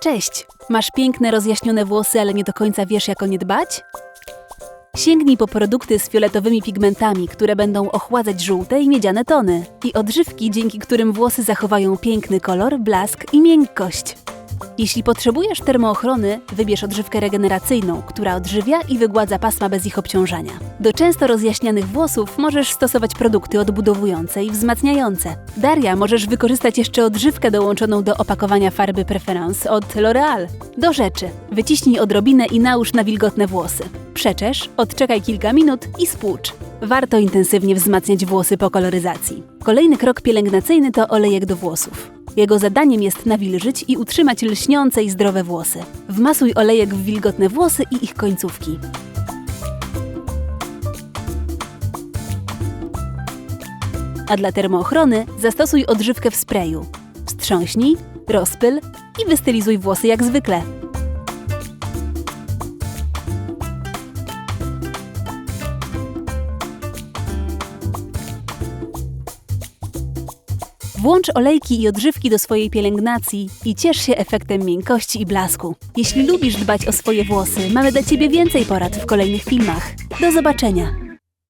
Cześć! Masz piękne, rozjaśnione włosy, ale nie do końca wiesz, jak o nie dbać? Sięgnij po produkty z fioletowymi pigmentami, które będą ochładzać żółte i miedziane tony i odżywki, dzięki którym włosy zachowają piękny kolor, blask i miękkość. Jeśli potrzebujesz termoochrony, wybierz odżywkę regeneracyjną, która odżywia i wygładza pasma bez ich obciążania. Do często rozjaśnianych włosów możesz stosować produkty odbudowujące i wzmacniające. Daria, możesz wykorzystać jeszcze odżywkę dołączoną do opakowania farby Preference od L'Oreal. Do rzeczy. Wyciśnij odrobinę i nałóż na wilgotne włosy. Przeczesz, odczekaj kilka minut i spłucz. Warto intensywnie wzmacniać włosy po koloryzacji. Kolejny krok pielęgnacyjny to olejek do włosów. Jego zadaniem jest nawilżyć i utrzymać lśniące i zdrowe włosy. Wmasuj olejek w wilgotne włosy i ich końcówki. A dla termoochrony zastosuj odżywkę w sprayu. Wstrząśnij, rozpyl i wystylizuj włosy jak zwykle. Włącz olejki i odżywki do swojej pielęgnacji i ciesz się efektem miękkości i blasku. Jeśli lubisz dbać o swoje włosy, mamy dla Ciebie więcej porad w kolejnych filmach. Do zobaczenia!